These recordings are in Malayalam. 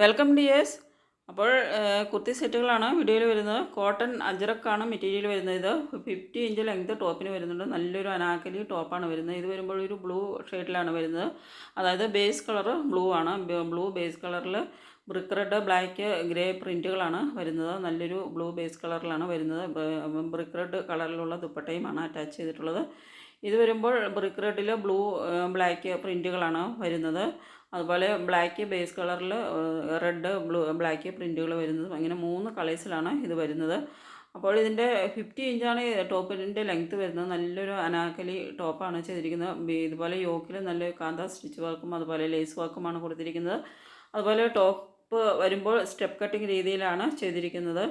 വെൽക്കം ഡിയേഴ്സ് അപ്പോൾ കുർത്തി സെറ്റുകളാണ് വീഡിയോയിൽ വരുന്നത്. കോട്ടൺ അജറക്കാണ് മെറ്റീരിയൽ വരുന്നത് ഇത്. ഫിഫ്റ്റി ഇഞ്ച് ലെങ്ത് ടോപ്പിന് വരുന്നുണ്ട്. നല്ലൊരു അനാക്കലി ടോപ്പാണ് വരുന്നത്. ഇത് വരുമ്പോൾ ഒരു ബ്ലൂ ഷെയ്ഡിലാണ് വരുന്നത്. അതായത് ബേസ് കളർ ബ്ലൂ ആണ്. ബ്ലൂ ബേസ് കളറിൽ ബ്രിക്ക് റെഡ് ബ്ലാക്ക് ഗ്രേ പ്രിന്റുകളാണ് വരുന്നത്. നല്ലൊരു ബ്ലൂ ബേസ് കളറിലാണ് വരുന്നത്. ബ്രിക്ക് റെഡ് കളറിലുള്ള ദുപ്പട്ടയുമാണ് അറ്റാച്ച് ചെയ്തിട്ടുള്ളത്. ഇത് വരുമ്പോൾ ബ്രിക്ക് റെഡിൽ ബ്ലൂ ബ്ലാക്ക് പ്രിന്റുകളാണ് വരുന്നത്. അതുപോലെ ബ്ലാക്ക് ബേസ് കളറിൽ റെഡ് ബ്ലൂ ബ്ലാക്ക് പ്രിന്റുകൾ വരുന്നത്. അങ്ങനെ മൂന്ന് കളേഴ്സിലാണ് ഇത് വരുന്നത്. അപ്പോൾ ഇതിന്റെ ഫിഫ്റ്റി ഇഞ്ചാണ് ടോപ്പിന്റെ ലെങ്ത്ത് വരുന്നത്. നല്ലൊരു അനാക്കലി ടോപ്പാണ് ചെയ്തിരിക്കുന്നത്. ഇതുപോലെ യോക്കിൽ നല്ല കാന്ത സ്റ്റിച്ച് വർക്കും അതുപോലെ ലേസ് വർക്കുമാണ് കൊടുത്തിരിക്കുന്നത്. അതുപോലെ ടോപ്പ് വരുമ്പോൾ സ്റ്റെപ്പ് കട്ടിങ് രീതിയിലാണ് ചെയ്തിരിക്കുന്നത്.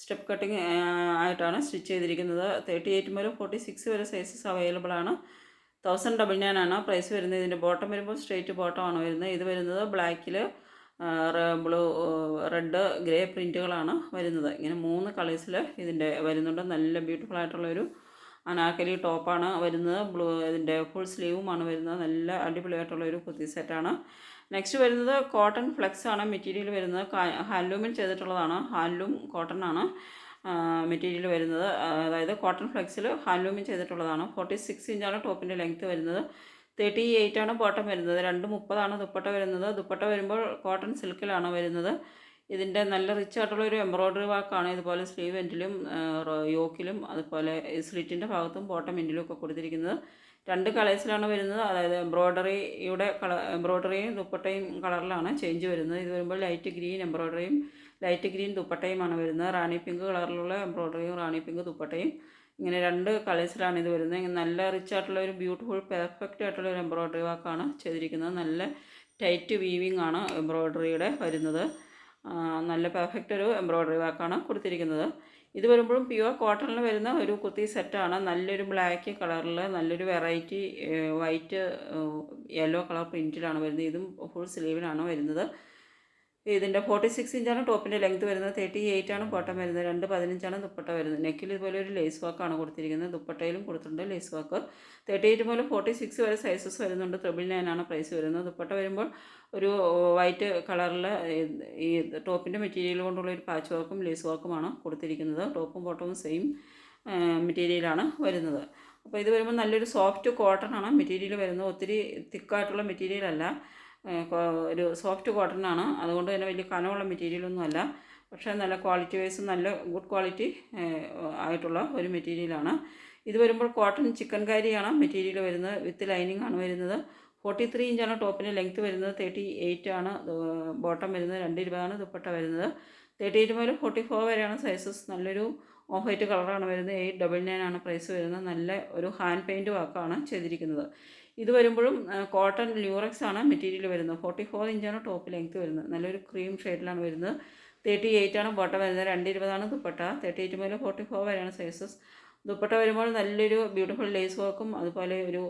സ്റ്റെപ്പ് കട്ടിങ് ആയിട്ടാണ് സ്റ്റിച്ച് ചെയ്തിരിക്കുന്നത്. തേർട്ടി എയ്റ്റ് മുതൽ ഫോർട്ടി സിക്സ് വരെ സൈസസ് അവൈലബിൾ ആണ്. തൗസൻഡ് ഡബിൾ നയൻ ആണ് പ്രൈസ് വരുന്നത്. ഇതിന്റെ ബോട്ടം വരുമ്പോൾ സ്ട്രേറ്റ് ബോട്ടം ആണ് വരുന്നത്. ഇത് വരുന്നത് ബ്ലാക്കിൽ ബ്ലൂ റെഡ് ഗ്രേ പ്രിന്റുകളാണ് വരുന്നത്. ഇങ്ങനെ മൂന്ന് കളേഴ്സിൽ ഇതിന്റെ വരുന്നുണ്ട്. നല്ല ബ്യൂട്ടിഫുൾ ആയിട്ടുള്ളൊരു അനാക്കലി ടോപ്പാണ് വരുന്നത്. ബ്ലൂ ഇതിന്റെ ഫുൾ സ്ലീവുമാണ് വരുന്നത്. നല്ല അടിപൊളിയായിട്ടുള്ള ഒരു കുത്തി സെറ്റാണ് നെക്സ്റ്റ് വരുന്നത് കോട്ടൺ ഫ്ലെക്സ് ആണ് മെറ്റീരിയൽ വരുന്നത്. ഹാൻഡ്ലൂമിൽ ചെയ്തിട്ടുള്ളതാണ്. ഹാൻഡ്ലൂം കോട്ടൺ ആണ്. മെറ്റീരിയൽ വരുന്നത്. അതായത് കോട്ടൺ ഫ്ലെക്സിൽ ഹാൻഡ്ലൂമിൽ ചെയ്തിട്ടുള്ളതാണ്. ഫോർട്ടി സിക്സ് ഇഞ്ചാണ് ടോപ്പിന്റെ ലെങ്ത്ത് വരുന്നത്. തേർട്ടി എയ്റ്റ് ആണ് ബോട്ടം വരുന്നത്. രണ്ട് മുപ്പതാണ് ദുപ്പട്ട വരുന്നത്. ദുപ്പട്ട വരുമ്പോൾ കോട്ടൺ സിൽക്കിലാണ് വരുന്നത്. ഇതിന്റെ നല്ല റിച്ച് ആയിട്ടുള്ള ഒരു എംബ്രോയ്ഡറി വർക്കാണ് ഇതുപോലെ സ്ലീവ് എൻഡിലും യോക്കിലും അതുപോലെ സ്ലിറ്റിന്റെ ഭാഗത്തും ബോട്ടം എൻഡിലും ഒക്കെ കൊടുത്തിരിക്കുന്നത്. രണ്ട് കളേഴ്സിലാണ് വരുന്നത്. അതായത് എംബ്രോയ്ഡറിയുടെ കളർ എംബ്രോയ്ഡറിയും ദുപ്പട്ടയും കളറിലാണ് ചേഞ്ച് വരുന്നത്. ഇത് വരുമ്പോൾ ലൈറ്റ് ഗ്രീൻ എംബ്രോയ്ഡറിയും ലൈറ്റ് ഗ്രീൻ ദുപ്പട്ടയുമാണ് വരുന്നത്. റാണി പിങ്ക് കളറിലുള്ള എംബ്രോയ്ഡറിയും റാണി പിങ്ക് ദുപ്പട്ടയും. ഇങ്ങനെ രണ്ട് കളേഴ്സിലാണ് ഇത് വരുന്നത്. ഇങ്ങനെ നല്ല റിച്ച് ആയിട്ടുള്ള ഒരു ബ്യൂട്ടിഫുൾ പെർഫെക്റ്റ് ആയിട്ടുള്ള ഒരു എംബ്രോയ്ഡറി വർക്കാണ് ചെയ്തിരിക്കുന്നത്. നല്ല ടൈറ്റ് വീവിംഗ് ആണ് എംബ്രോയ്ഡറിയുടെ വരുന്നത്. നല്ല പെർഫെക്റ്റ് ഒരു എംബ്രോയ്ഡറി വർക്കാണ് കൊടുത്തിരിക്കുന്നത്. ഇത് വരുമ്പോഴും പ്യുവർ കോട്ടണിൽ വരുന്ന ഒരു കുത്തി സെറ്റാണ് നല്ലൊരു ബ്ലാക്ക് കളറിൽ നല്ലൊരു വെറൈറ്റി വൈറ്റ് യെല്ലോ കളർ പ്രിന്റിലാണ് വരുന്നത്. ഇതും ഫുൾ സ്ലീവിലാണ് വരുന്നത്. ഇതിന്റെ ഫോർട്ടി സിക്സ് ഇഞ്ചാണ് ടോപ്പിന്റെ ലെങ്ത് വരുന്നത്. തേർട്ടി എയ്റ്റ് ആണ് ബോട്ടം വരുന്നത്. രണ്ട് പതിനഞ്ചാണ് ദുപ്പട്ട വരുന്നത്. നെക്കിൽ ഇതുപോലെ ഒരു ലേസ് വർക്കാണ് കൊടുത്തിരിക്കുന്നത്. ദുപ്പട്ടയിലും കൊടുത്തിട്ടുണ്ട് ലേസ് വർക്ക് തേർട്ടി എയ്റ്റ് മുതൽ ഫോർട്ടി സിക്സ് വരെ സൈസസ് വരുന്നുണ്ട്. ത്രിബിൾ നയൻ ആണ് പ്രൈസ് വരുന്നത്. ദുപ്പട്ട വരുമ്പോൾ ഒരു വൈറ്റ് കളറിലെ ഈ ടോപ്പിന്റെ മെറ്റീരിയൽ കൊണ്ടുള്ള ഒരു പാച്ച് വർക്കും ലേസ് വർക്കുമാണ് കൊടുത്തിരിക്കുന്നത്. ടോപ്പും ബോട്ടവും സെയിം മെറ്റീരിയലാണ് വരുന്നത്. അപ്പോൾ ഇത് വരുമ്പോൾ നല്ലൊരു സോഫ്റ്റ് കോട്ടൺ ആണ്. മെറ്റീരിയൽ വരുന്നത് ഒത്തിരി തിക്കായിട്ടുള്ള മെറ്റീരിയൽ അല്ല. ഒരു സോഫ്റ്റ് കോട്ടൺ ആണ് അതുകൊണ്ട് തന്നെ വലിയ കനമുള്ള മെറ്റീരിയലൊന്നും അല്ല. പക്ഷേ നല്ല ക്വാളിറ്റി വൈസ് നല്ല ഗുഡ് ക്വാളിറ്റി ആയിട്ടുള്ള ഒരു മെറ്റീരിയലാണ് ഇത് വരുമ്പോൾ കോട്ടൺ ചിക്കൻ കാരിയാണ് മെറ്റീരിയൽ വരുന്നത്. വിത്ത് ലൈനിങ് ആണ് വരുന്നത്. ഫോർട്ടി ത്രീ ഇഞ്ചാണ് ടോപ്പിന് ലെങ്ത്ത് വരുന്നത്. തേർട്ടി എയ്റ്റ് ആണ് ബോട്ടം വരുന്നത്. രണ്ട് ഇരുപതാണ് ദുപ്പട്ട വരുന്നത്. തേർട്ടി എയ്റ്റ് മുതൽ ഫോർട്ടി ഫോർ വരെയാണ് സൈസസ് നല്ലൊരു ഓഫ് വൈറ്റ് കളറാണ് വരുന്നത്. എയ്റ്റ് ഡബിൾ നയൻ ആണ് പ്രൈസ് വരുന്നത്. നല്ല ഒരു ഹാൻഡ് പെയിന്റ് വർക്കാണ് ചെയ്തിരിക്കുന്നത്. ഇത് വരുമ്പോഴും കോട്ടൺ ല്യൂറക്സ് ആണ് മെറ്റീരിയൽ വരുന്നത്. ഫോർട്ടി ഫോർ ഇഞ്ചാണ് ടോപ്പ് ലെങ്ത്ത് വരുന്നത്. നല്ലൊരു ക്രീം ഷെയ്ഡിലാണ് വരുന്നത്. തേർട്ടി എയ്റ്റ് ആണ് ബോട്ടം വരുന്നത്. രണ്ട് ഇരുപതാണ് ദുപ്പട്ട. തേർട്ടി എയ്റ്റ് മുതൽ ഫോർട്ടി ഫോർ വരെയാണ് സൈസസ് ദുപ്പട്ട വരുമ്പോൾ നല്ലൊരു ബ്യൂട്ടിഫുൾ ലേസ് വർക്കും അതുപോലെ ഒരു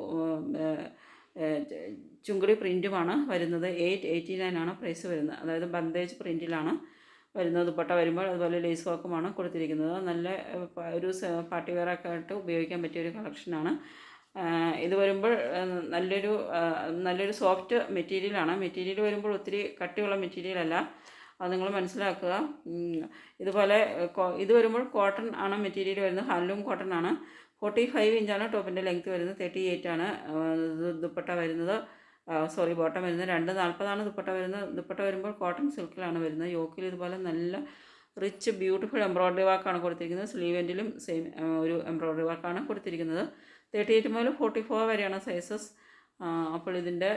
ചുങ്കുടി പ്രിന്റുമാണ് വരുന്നത് എയ്റ്റ് എയ്റ്റി നയൻ ആണ് പ്രൈസ് വരുന്നത്. അതായത് ബന്ദേജ് പ്രിന്റിലാണ് വരുന്നത് ദുപ്പട്ട വരുമ്പോൾ. അതുപോലെ ലേസ് വർക്കുമാണ് കൊടുത്തിരിക്കുന്നത്. നല്ല ഒരു പാർട്ടി വെയർ ഒക്കെ ആയിട്ട് ഉപയോഗിക്കാൻ പറ്റിയ ഒരു കളക്ഷനാണ് ഇത് വരുമ്പോൾ നല്ലൊരു നല്ലൊരു സോഫ്റ്റ് മെറ്റീരിയലാണ് മെറ്റീരിയൽ വരുമ്പോൾ ഒത്തിരി കട്ടിയുള്ള മെറ്റീരിയലല്ല അത് നിങ്ങൾ മനസ്സിലാക്കുക. ഇതുപോലെ ഇത് വരുമ്പോൾ കോട്ടൺ ആണ് മെറ്റീരിയൽ വരുന്നത്. ഹാൻഡ്ലൂം കോട്ടൺ ആണ്. ഫോർട്ടി ഫൈവ് ഇഞ്ചാണ് ടോപ്പിന്റെ ലെങ്ത്ത് വരുന്നത്. തേർട്ടി എയ്റ്റ് ആണ് ദുപ്പട്ട വരുന്നത്. സോറി ബോട്ടം വരുന്നത്. രണ്ട് നാൽപ്പതാണ് ദുപ്പട്ട വരുന്നത്. ദുപ്പട്ട വരുമ്പോൾ കോട്ടൺ സിൽക്കിലാണ് വരുന്നത്. യോക്കിൽ ഇതുപോലെ നല്ല റിച്ച് ബ്യൂട്ടിഫുൾ എംബ്രോയ്ഡറി വർക്കാണ് കൊടുത്തിരിക്കുന്നത്. സ്ലീവ് എൻഡിലും സെയിം ഒരു എംബ്രോയ്ഡറി വർക്കാണ് കൊടുത്തിരിക്കുന്നത്. തേർട്ടി എയ്റ്റ് മുതൽ ഫോർട്ടി ഫോർ വരെയാണ് സൈസസ് അപ്പോൾ ഇതിന്റെ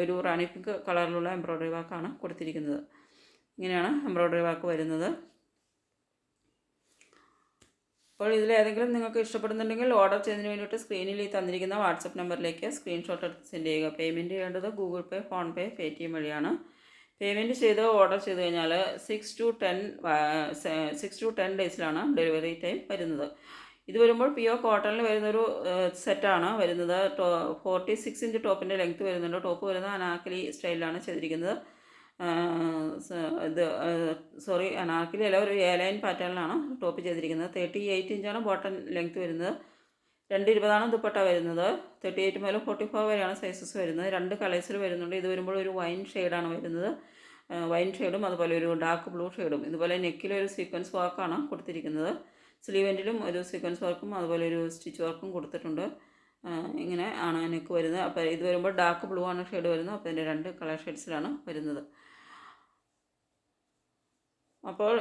ഒരു റാണി പിങ്ക് കളറിലുള്ള എംബ്രോയ്ഡറി വർക്കാണ് കൊടുത്തിരിക്കുന്നത്. ഇങ്ങനെയാണ് എംബ്രോയ്ഡറി വർക്ക് വരുന്നത്. അപ്പോൾ ഇതിൽ ഏതെങ്കിലും നിങ്ങൾക്ക് ഇഷ്ടപ്പെടുന്നുണ്ടെങ്കിൽ ഓർഡർ ചെയ്യുന്നതിന് വേണ്ടിയിട്ട് സ്ക്രീനിൽ ഈ തന്നിരിക്കുന്ന വാട്സപ്പ് നമ്പറിലേക്ക് സ്ക്രീൻഷോട്ട് എടുത്ത് സെൻഡ് ചെയ്യുക. പേയ്മെന്റ് ചെയ്യേണ്ടത് Google Pay PhonePe Paytm വഴിയാണ്. പേയ്മെന്റ് ചെയ്ത് ഓർഡർ ചെയ്ത് കഴിഞ്ഞാൽ six to ten six to ten ഡേയ്സിലാണ് delivery time വരുന്നത്. ഇത് വരുമ്പോൾ പിയോ കോട്ടണിൽ വരുന്നൊരു സെറ്റാണ് വരുന്നത് ടോ ഫോർട്ടി സിക്സ് ഇഞ്ച് ടോപ്പിന്റെ ലെങ്ത്ത് വരുന്നുണ്ട്. ടോപ്പ് വരുന്നത് അനാക്കലി സ്റ്റൈലിലാണ് ചെയ്തിരിക്കുന്നത്. ഇത് സോറി അനാർക്കലി അല്ല ഒരു എയർലൈൻ പാറ്റേണിലാണ് ടോപ്പ് ചെയ്തിരിക്കുന്നത്. തേർട്ടി എയ്റ്റ് ഇഞ്ചാണ് ബോട്ടൺ ലെങ്ത്ത് വരുന്നത്. രണ്ട് ഇരുപതാണ് ദുപ്പട്ട വരുന്നത്. തേർട്ടി എയ്റ്റ് മുതൽ ഫോർട്ടി ഫോർ വരെയാണ് സൈസസ് വരുന്നത്. രണ്ട് കളേഴ്സിൽ വരുന്നുണ്ട്. ഇത് വരുമ്പോൾ ഒരു വൈൻ ഷെയ്ഡാണ് വരുന്നത്. വൈൻ ഷെയ്ഡും അതുപോലെ ഒരു ഡാർക്ക് ബ്ലൂ ഷെയ്ഡും ഇതുപോലെ നെക്കിലൊരു സീക്വൻസ് വർക്കാണ് കൊടുത്തിരിക്കുന്നത്. സ്ലീവെന്റിലും ഒരു സീക്വൻസ് വർക്കും അതുപോലെ ഒരു സ്റ്റിച്ച് വർക്കും കൊടുത്തിട്ടുണ്ട്. ഇങ്ങനെ ആണ് നെക്ക് വരുന്നത്. അപ്പോൾ ഇത് വരുമ്പോൾ ഡാർക്ക് ബ്ലൂ ആണ് ഷെയ്ഡ് വരുന്നത്. അപ്പോൾ ഇതിന്റെ രണ്ട് കളർ ഷെയ്ഡ്സിലാണ് വരുന്നത്. അപ്പോൾ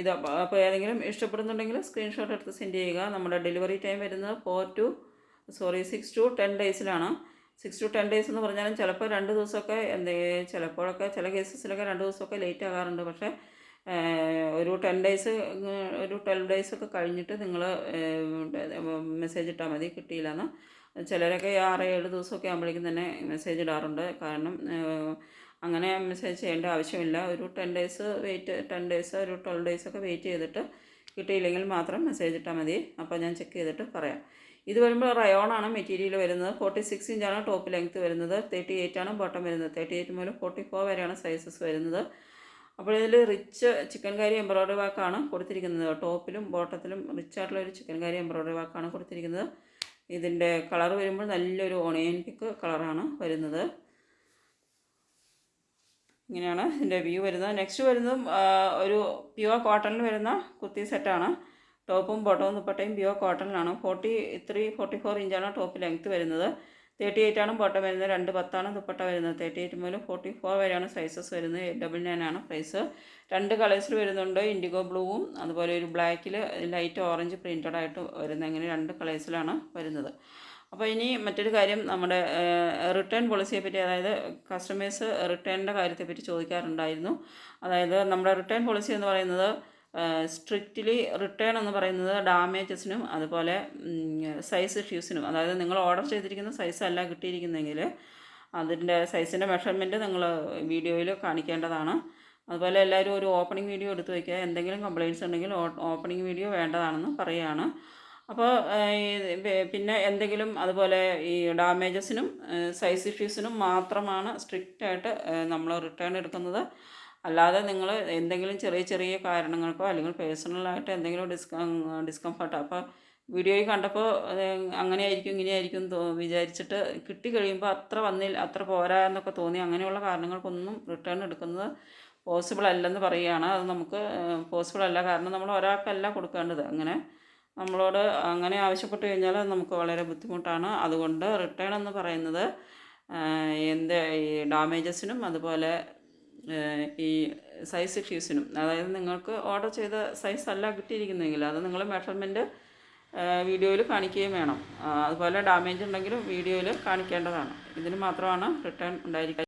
ഇത് അപ്പോൾ ഏതെങ്കിലും ഇഷ്ടപ്പെടുന്നുണ്ടെങ്കിൽ സ്ക്രീൻഷോട്ട് എടുത്ത് സെൻഡ് ചെയ്യുക. നമ്മുടെ ഡെലിവറി ടൈം വരുന്നത് four to sorry six to ten ഡേയ്സിലാണ് six to ten days എന്ന് പറഞ്ഞാലും ചിലപ്പോൾ രണ്ട് ദിവസമൊക്കെ എന്തേ ചിലപ്പോഴൊക്കെ ചില കേസസിലൊക്കെ രണ്ട് ദിവസമൊക്കെ ലേറ്റ് ആകാറുണ്ട്. പക്ഷേ ഒരു ടെൻ ഡേയ്സ് ഒരു ട്വൽവ് ഡേയ്സ് ഒക്കെ കഴിഞ്ഞിട്ട് നിങ്ങൾ മെസ്സേജ് ഇട്ടാൽ മതി. കിട്ടിയില്ലെന്ന്. ചിലരൊക്കെ ആറ് ഏഴ് ദിവസമൊക്കെ ആകുമ്പോഴേക്കും തന്നെ മെസ്സേജ് ഇടാറുണ്ട്. കാരണം അങ്ങനെ മെസ്സേജ് ചെയ്യേണ്ട ആവശ്യമില്ല. ഒരു ten days wait ten days ഒരു ട്വൽവ് ഡേയ്സ് ഒക്കെ വെയിറ്റ് ചെയ്തിട്ട് കിട്ടിയില്ലെങ്കിൽ മാത്രം മെസ്സേജ് ഇട്ടാൽ മതി. അപ്പോൾ ഞാൻ ചെക്ക് ചെയ്തിട്ട് പറയാം. ഇത് വരുമ്പോൾ റയോണാണ് മെറ്റീരിയൽ വരുന്നത്. ഫോർട്ടി സിക്സ് ഇഞ്ചാണ് ടോപ്പ് ലെങ്ത്ത് വരുന്നത്. തേർട്ടി എയ്റ്റ് ആണ് ബോട്ടം വരുന്നത്. തേർട്ടി എയ്റ്റ് മുതൽ ഫോർട്ടി ഫോർ വരെയാണ് സൈസസ് വരുന്നത്. അപ്പോൾ ഇതിൽ റിച്ച് ചിക്കൻ കാരി എംബ്രോയ്ഡറി വർക്കാണ് കൊടുത്തിരിക്കുന്നത്. ടോപ്പിലും ബോട്ടത്തിലും റിച്ച് ആയിട്ടുള്ള ഒരു ചിക്കൻ കാരി എംബ്രോയ്ഡറി വർക്കാണ് കൊടുത്തിരിക്കുന്നത്. ഇതിന്റെ കളർ വരുമ്പോൾ നല്ലൊരു ഓണിയൻ പിക്ക് കളറാണ് വരുന്നത്. ഇങ്ങനെയാണ് ഇതിന്റെ വ്യൂ വരുന്നത്. നെക്സ്റ്റ് വരുന്നതും ഒരു പ്യുവർ കോട്ടണിൽ വരുന്ന കുത്തി സെറ്റാണ് ടോപ്പും ബോട്ടവും ദുപ്പട്ടയും പ്യുവർ കോട്ടണിലാണ് ഫോർട്ടി ത്രീ ഫോർട്ടി ഫോർ ഇഞ്ചാണ് ടോപ്പ് ലെങ്ത്ത് വരുന്നത്. തേർട്ടി എയ്റ്റ് ആണ് ബോട്ടം വരുന്നത് രണ്ട് പത്താണ് ദുപ്പട്ട വരുന്നത്. തേർട്ടി എയ്റ്റ് മുതൽ ഫോർട്ടി ഫോർ വരെയാണ് സൈസസ് വരുന്നത്. ഡബിൾ നയൻ ആണ് പ്രൈസ് രണ്ട് കളേഴ്സിൽ വരുന്നുണ്ട്. ഇൻഡിഗോ ബ്ലൂവും അതുപോലെ ഒരു ബ്ലാക്കിൽ ലൈറ്റ് ഓറഞ്ച് പ്രിന്റഡ് ആയിട്ട് വരുന്നത്. അങ്ങനെ രണ്ട് കളേഴ്സിലാണ് വരുന്നത്. അപ്പോൾ ഇനി മറ്റൊരു കാര്യം നമ്മുടെ റിട്ടേൺ പോളിസിയെ പറ്റി അതായത് കസ്റ്റമേഴ്സ് റിട്ടേണിന്റെ കാര്യത്തെപ്പറ്റി ചോദിക്കാറുണ്ടായിരുന്നു. അതായത് നമ്മുടെ റിട്ടേൺ പോളിസി എന്ന് പറയുന്നത് സ്ട്രിക്റ്റ്ലി റിട്ടേൺ എന്ന് പറയുന്നത് ഡാമേജസിനും അതുപോലെ സൈസ് ഇഷ്യൂസിനും അതായത് നിങ്ങൾ ഓർഡർ ചെയ്തിരിക്കുന്ന സൈസ് അല്ല കിട്ടിയിരിക്കുന്നെങ്കിൽ അതിന്റെ സൈസിന്റെ മെഷർമെന്റ് നിങ്ങൾ വീഡിയോയിൽ കാണിക്കേണ്ടതാണ്. അതുപോലെ എല്ലാവരും ഒരു ഓപ്പണിംഗ് വീഡിയോ എടുത്ത് വയ്ക്കുക എന്തെങ്കിലും കംപ്ലയിൻസ് ഉണ്ടെങ്കിൽ ഓപ്പണിംഗ് വീഡിയോ വേണ്ടതാണെന്ന് പറയുകയാണ്. അപ്പോൾ പിന്നെ എന്തെങ്കിലും അതുപോലെ ഈ ഡാമേജസിനും സൈസ് ഇഷ്യൂസിനും മാത്രമാണ് സ്ട്രിക്റ്റായിട്ട് നമ്മൾ റിട്ടേൺ എടുക്കുന്നത്. അല്ലാതെ നിങ്ങൾ എന്തെങ്കിലും ചെറിയ ചെറിയ കാരണങ്ങൾക്കോ അല്ലെങ്കിൽ പേഴ്സണലായിട്ട് എന്തെങ്കിലും ഡിസ്ക ഡിസ്കംഫർട്ടോ അപ്പോൾ വീഡിയോയിൽ കണ്ടപ്പോൾ അങ്ങനെയായിരിക്കും ഇങ്ങനെയായിരിക്കും വിചാരിച്ചിട്ട് കിട്ടി കഴിയുമ്പോൾ അത്ര വന്നില്ല അത്ര പോരാ എന്നൊക്കെ തോന്നി. അങ്ങനെയുള്ള കാരണങ്ങൾക്കൊന്നും റിട്ടേൺ എടുക്കുന്നത് പോസിബിൾ അല്ലെന്ന് പറയുകയാണ്. അത് നമുക്ക് പോസിബിൾ അല്ല. കാരണം നമ്മൾ ഒരാൾക്കല്ല കൊടുക്കേണ്ടത്. അങ്ങനെ നമ്മളോട് അങ്ങനെ ആവശ്യപ്പെട്ട് കഴിഞ്ഞാൽ നമുക്ക് വളരെ ബുദ്ധിമുട്ടാണ്. അതുകൊണ്ട് റിട്ടേൺ എന്ന് പറയുന്നത് എന്ത് ഡാമേജസിനും അതുപോലെ ഈ സൈസ് ഇഷ്യൂസിനും അതായത് നിങ്ങൾക്ക് ഓർഡർ ചെയ്ത സൈസ് അല്ല കിട്ടിയിരിക്കുന്നെങ്കിൽ അത് നിങ്ങൾ മെഷർമെന്റ് വീഡിയോയിൽ കാണിക്കുകയും വേണം. അതുപോലെ ഡാമേജ് ഉണ്ടെങ്കിലും വീഡിയോയിൽ കാണിക്കേണ്ടതാണ്. ഇതിന് മാത്രമാണ് റിട്ടേൺ ഉണ്ടായിരിക്കുക